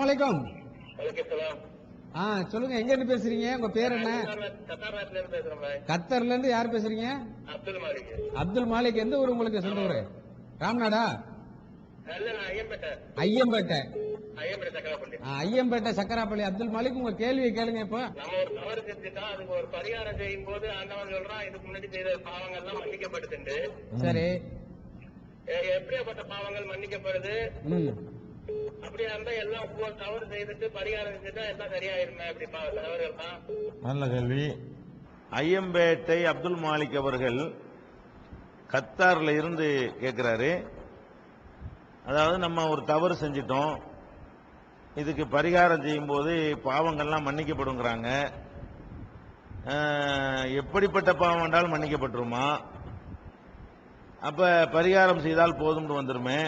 வணக்கம். ஆ சொல்லுங்க எங்க இருந்து பேசுறீங்க? உங்க பேர் என்ன? கத்தர்ல இருந்து யார் பேசுறீங்க? அப்துல் மாலிக். எந்த ஊர் உங்களுக்கு சொந்த ஊரு? ராம்நாடா ஐயம்பேட்டை. ஐயம்பேட்டை சக்கரப்பள்ளி. அப்துல் மாலிக் உங்க கேள்வியை கேளுங்க இப்போ. நம்ம ஒரு தவறு செஞ்சுட்டா அதுக்கு ஒரு பரிகாரம் செய்யும் போது ஆண்டவன் சொல்றான் இதுக்கு முன்னாடி செய்த பாவங்கள் எல்லாம் மன்னிக்கப்படுதுண்டு சரி எப்படியாப்பட்ட பாவங்கள் மன்னிக்கப்படுது? அப்படியா இருந்தா எல்லாம் தவறு செய்துட்டு பரிகாரம் எல்லாம் சரியாயிருமே நல்ல கேள்வி. ஐயம்பேட்டை அப்துல் மாலிக் அவர்கள் கத்தாரில் இருந்து கேட்கிறாரு அதாவது நம்ம ஒரு தவறு செஞ்சிட்டோம். இதுக்கு பரிகாரம் செய்யும்போது பாவங்கள்லாம் மன்னிக்கப்படுங்கிறாங்க. எப்படிப்பட்ட பாவம் என்றாலும் மன்னிக்கப்பட்டுருமா? அப்ப பரிகாரம் செய்தால் போதும்னு வந்துருமே.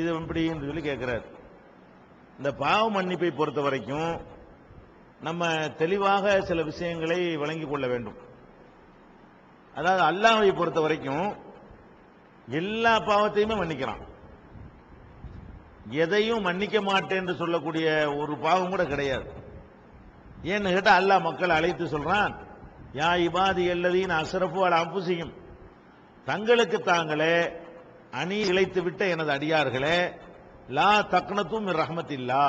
இது எப்படின்னு சொல்லி கேட்குறாரு இந்த பாவ மன்னிப்பை பொறுத்த வரைக்கும் நம்ம தெளிவாக சில விஷயங்களை வழங்கிக் கொள்ள வேண்டும். அதாவது அல்லாஹை பொறுத்த வரைக்கும் எல்லா பாவத்தையுமே மன்னிக்கிறான். எதையும் மன்னிக்க மாட்டேன் என்று சொல்லக்கூடிய ஒரு பாவம் கூட கிடையாது. ஏன்னு கேட்டால் அல்லாஹ் மக்களை அழைத்து சொல்றான் யா இபாதி எல்லதீன் அசரப்பு அல அம்புசியும் தங்களுக்கு தாங்களே அணி இழைத்து விட்ட எனது அடியார்களே லா தக்னத்தும் ரஹமத்தில்லா.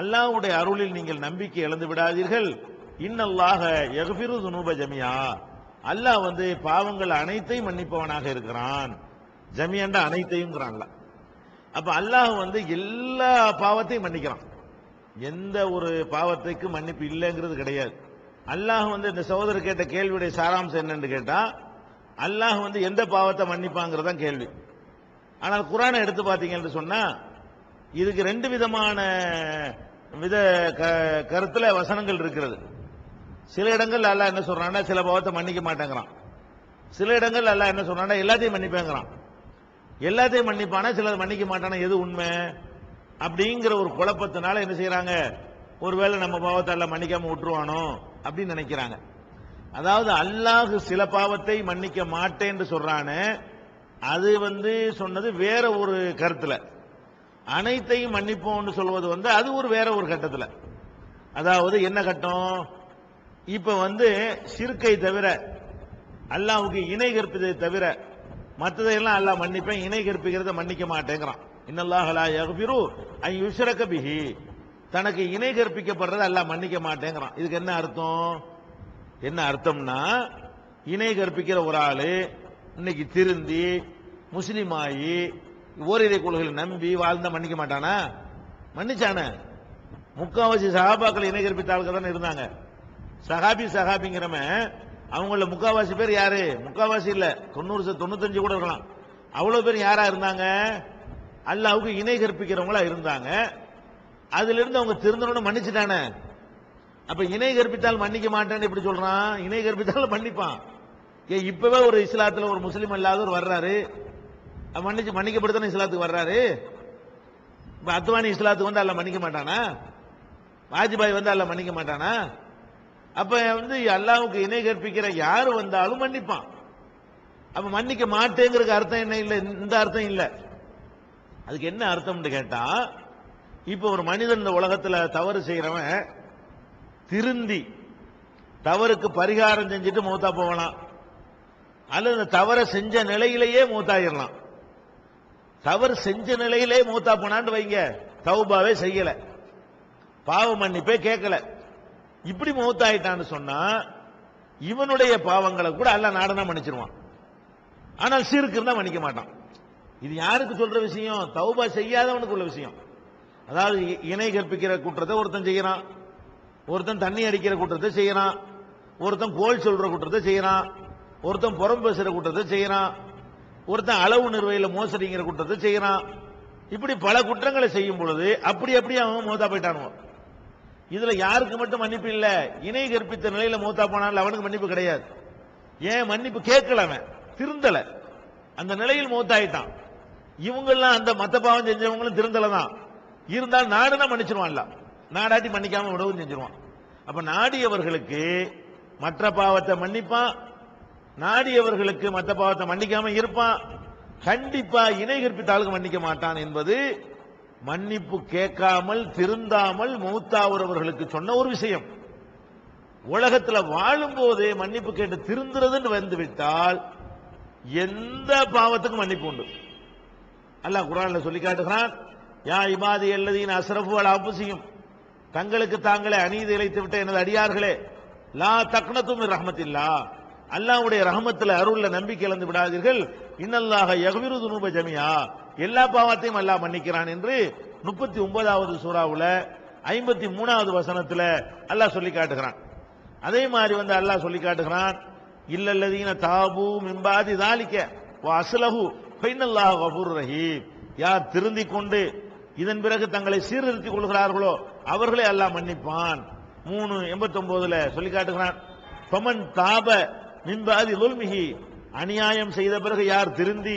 அல்லாஹ்வுடைய அருளில் நீங்கள் நம்பிக்கை இழந்து விடாதீர்கள். இன்னல்லாக எஃபிரு துனூப ஜமியா. அல்லாஹ் வந்து பாவங்கள் அனைத்தையும் மன்னிப்பவனாக இருக்கிறான். ஜமியாண்டா அனைத்தையும்ங்கிறான்ல அப்ப அல்லாஹ் வந்து எல்லா பாவத்தையும் மன்னிக்கிறான். எந்த ஒரு பாவத்துக்கு மன்னிப்பு இல்லைங்கிறது கிடையாது. அல்லாஹ் வந்து இந்த சகோதரர் கேட்ட கேள்வியுடைய சாராம்சம் என்னன்னு கேட்டா அல்லாஹ் வந்து எந்த பாவத்தை மன்னிப்பாங்கிறது தான் கேள்வி. ஆனால் குரானை எடுத்து பார்த்தீங்கன்னு சொன்னா இதுக்கு ரெண்டு விதமான வித க- கருத்துல வசனங்கள் இருக்கிறது. சில இடங்கள் அல்லா என்ன சொல்றான்னா சில பாவத்தை மன்னிக்க மாட்டேங்கிறான். சில இடங்கள் அல்லா என்ன சொல்றான்னா எல்லாத்தையும் மன்னிப்பேங்கிறான். எல்லாத்தையும் மன்னிப்பானா சிலர் மன்னிக்க மாட்டானா எது உண்மை? அப்படிங்கிற ஒரு குழப்பத்தினால என்ன செய்யறாங்க ஒருவேளை நம்ம பாவத்தை அல்ல மன்னிக்காம விட்டுருவானோ அப்படின்னு நினைக்கிறாங்க. அதாவது அல்லாஹ் சில பாவத்தை மன்னிக்க மாட்டேன்னு சொல்றானு அது வந்து சொன்னது வேற ஒரு கருத்துல. அனைத்தையும் மன்னிப்போம்னு சொல்வது வந்து அது ஒரு வேற ஒரு கட்டத்தில். அதாவது என்ன கட்டம்? இப்போ வந்து சிறுக்கை தவிர அல்லாவுக்கு இணை கற்பித்ததை தவிர மற்றதையெல்லாம் அல்லாஹ் மன்னிப்பேன் இணை கற்பிக்கிறத மன்னிக்க மாட்டேங்கிறான். இன்னல்லாஹ் லா யக்ஃபிரு அன் பிஹி. தனக்கு இணை கற்பிக்கப்படுறத அல்லாஹ் மன்னிக்க மாட்டேங்கிறான். இதுக்கு என்ன அர்த்தம்? என்ன அர்த்தம்னா இணை கற்பிக்கிற ஒரு ஆள் இன்னைக்கு திருந்தி முஸ்லீம் ஆகி ஓரிரை கொள்கைகளை நம்பி வாழ்ந்தா மன்னிக்க மாட்டானா? மன்னிச்சானே? முக்காவாசி சகாபாக்கள் இணை கற்பித்த ஆளுங்க தானே இருந்தாங்க. சகாபி சகாபிங்கிறவன் அவங்கள முக்காவாசி பேர் யாரு? முக்காவாசி இல்ல தொண்ணூறு தொண்ணூத்தஞ்சு கூட இருக்கலாம். அவ்வளவு பேர் யாரா இருந்தாங்க? அல்லாவுக்கு இணை கற்பிக்கிறவங்களா இருந்தாங்க. அதுல இருந்து அவங்க திருந்தனோட மன்னிச்சுட்டானே. அப்ப இணை கற்பித்தால் மன்னிக்க மாட்டேன்னு எப்படி சொல்றான்? இணை கற்பித்தால் மன்னிப்பான். ஏன் இப்பவே ஒரு இஸ்லாத்துல ஒரு முஸ்லீம் அல்லாதவர் வர்றாரு. மன்னிச்சு மன்னிக்கப்படுத்தானே இஸ்லாத்துக்கு வர்றாரு? இப்ப அத்வானி இஸ்லாத்துக்கு வந்து அல்ல மன்னிக்க மாட்டானா? வாஜ்பாய் வந்து அல்ல மன்னிக்க மாட்டானா? அப்ப வந்து அல்லாவுக்கு இணை கற்பிக்கிற யாரு வந்தாலும் மன்னிப்பான். அப்ப மன்னிக்க மாட்டேங்கிறதுக்கு அர்த்தம் என்ன இல்லை? இந்த அர்த்தம் இல்லை. அதுக்கு என்ன அர்த்தம்னு கேட்டா இப்ப ஒரு மனிதன் இந்த உலகத்துல தவறு செய்யறவன் திருந்தி தவறுக்கு பரிகாரம் செஞ்சுட்டு மூத்தா போகலாம். அல்லது இந்த தவறை செஞ்ச நிலையிலேயே மூத்தாயிடலாம் தவறு செஞ்ச நிலையிலே மூத்தா போனான்னு வைங்க. தௌபாவே செய்யல. பாவ மன்னிப்பே கேட்கல. இப்படி மூத்தாயிட்டான்னு சொன்னா இவனுடைய பாவங்களை கூட அல்ல நாடனா மன்னிச்சிருவான். ஆனால் சீருக்கு இருந்தா மன்னிக்க மாட்டான். இது யாருக்கு சொல்ற விஷயம்? தௌபா செய்யாதவனுக்கு உள்ள விஷயம். அதாவது இ- இணை கற்பிக்கிற குற்றத்தை ஒருத்தன் செய்யறான். ஒருத்தன் தண்ணி அடிக்கிற குற்றத்தை செய்யறான். ஒருத்தன் கோல் சொல்ற குற்றத்தை செய்யறான். ஒருத்தன் புறம் பேசுற குற்றத்தை செய்யறான். ஒருத்தன் அளவு நிர்வையில மோசடிங்கிற குற்றத்தை செய்கிறான் இப்படி பல குற்றங்களை செய்யும் பொழுது அப்படி அப்படி அவன் மூத்தா போயிட்டானுவான் இதுல யாருக்கு மட்டும் மன்னிப்பு இல்ல. இணை கற்பித்த நிலையில மூத்தா போனாலும் அவனுக்கு மன்னிப்பு கிடையாது. ஏன் மன்னிப்பு கேட்கல அவன். திருந்தல. அந்த நிலையில் மூத்தாயிட்டான். இவங்கெல்லாம் அந்த மத்த பாவம் செஞ்சவங்களும் திருந்தல தான். இருந்தால் நாடுனா மன்னிச்சிருவான்ல. நாடாட்டி மன்னிக்காம விடவும் செஞ்சிருவான். அப்ப நாடியவர்களுக்கு மற்ற பாவத்தை மன்னிப்பான் நாடியவர்களுக்கு மற்ற பாவத்தை மன்னிக்காம இருப்பான். கண்டிப்பா இணை கற்பித்தாளுக்கு மன்னிக்க மாட்டான் என்பது மன்னிப்பு கேட்காமல் திருந்தாமல் மௌத்தாவுறவர்களுக்கு சொன்ன ஒரு விஷயம். உலகத்தில் வாழும் போதே மன்னிப்பு கேட்டு திருந்துறதுன்னு வந்து விட்டால் எந்த பாவத்துக்கும் மன்னிப்பு உண்டு. அல்லாஹ் குரான்ல சொல்லி காட்டுகிறான் யா இபாதி அல்லதீன் அஸ்ரஃபு அல் அபுசியும் தங்களுக்கு தாங்களே அநீதி இழைத்து விட்ட எனது அடியார்களே லா தக்னத்தும் ரஹமத்தில்லா. அல்லாவுடைய ரஹமத்தில் அருள்ல நம்பிக்கை இழந்து விடாதீர்கள். இன்னல்லாக யகுவிரு துணுப ஜமியா எல்லா பாவத்தையும் அல்லாஹ் மன்னிக்கிறான் என்று முப்பத்தி ஒன்பதாவது சூறாவுல ஐம்பத்தி மூணாவது வசனத்தில் அல்லாஹ் சொல்லி காட்டுகிறான். அதே மாதிரி வந்து அல்லாஹ் சொல்லி காட்டுகிறான் இல்லல்லதீன தாபு மிம்பாதி தாலிக்க அஸ்லஹு ஃபைனல்லாஹு கபூர் ரஹீம். யார் திருந்தி கொண்டு இதன் பிறகு தங்களை சீர்திருத்திக் கொள்கிறார்களோ அவர்களே அல்லாஹ் மன்னிப்பான். மூணு எண்பத்தொம்போதுல சொல்லி காட்டுகிறான் பமன் தாப மின்பாதி லுல்மிகி அநியாயம் செய்த பிறகு யார் திருந்தி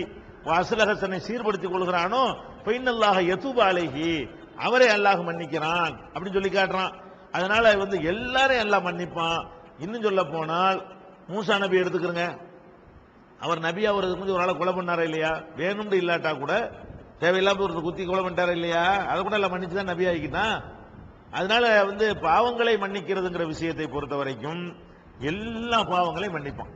அஸ்லஹ சீர்படுத்திக் கொள்கிறானோ பெண்ணல்லாக யதூபு அலைஹி அவரே அல்லாஹ் மன்னிக்கிறான் அப்படின்னு சொல்லி காட்டுறான். அதனால வந்து எல்லாரையும் எல்லாம் மன்னிப்பான். இன்னும் சொல்ல போனால் மூசா நபி எடுத்துக்கிறங்க. அவர் நபி அவருக்கு வந்து ஒரு நாளை கொலை பண்ணாரா இல்லையா? வேணும்னு இல்லாட்டா கூட தேவையில்லாம ஒரு குத்தி கொலை பண்ணிட்டாரா இல்லையா? அதை கூட எல்லாம் மன்னிச்சு தான் நபி ஆகிக்கிட்டான். அதனால வந்து பாவங்களை மன்னிக்கிறதுங்கிற விஷயத்தை பொறுத்த வரைக்கும் எல்லா பாவங்களையும் மன்னிப்பான்.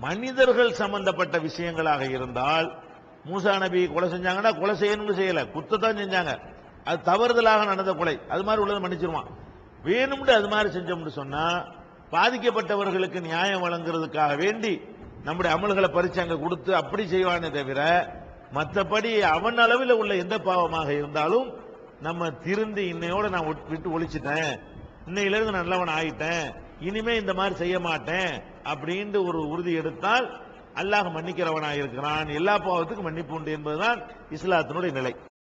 மனிதர்கள் சம்பந்தப்பட்ட விஷயங்களாக இருந்தால் மூசா நபி கொலை செஞ்சாங்கன்னா கொலை செய்யணும்னு செய்யல குத்தத்தான் செஞ்சாங்க. அது தவறுதலாக நடந்த கொலை அது மாதிரி உள்ளதை மன்னிச்சிருவான். வேணும்னு அது மாதிரி செஞ்சோம்னு சொன்னா பாதிக்கப்பட்டவர்களுக்கு நியாயம் வழங்குறதுக்காக வேண்டி நம்முடைய அமல்களை பறிச்சு அங்க கொடுத்து அப்படி செய்வானே தவிர மற்றபடி அவன் அளவில் உள்ள எந்த பாவமாக இருந்தாலும் நம்ம திருந்தி இன்னையோட நான் விட்டு- விட்டு ஒழிச்சிட்டேன். இன்னையிலிருந்து நல்லவன் ஆயிட்டேன். இனிமே இந்த மாதிரி செய்ய மாட்டேன் அப்படின்ட்டு ஒரு உறுதி எடுத்தால் அல்லாஹ் மன்னிக்கிறவனாக இருக்கிறான் எல்லா பாவத்துக்கும் மன்னிப்பு உண்டு என்பதுதான் இஸ்லாத்தினுடைய நிலை.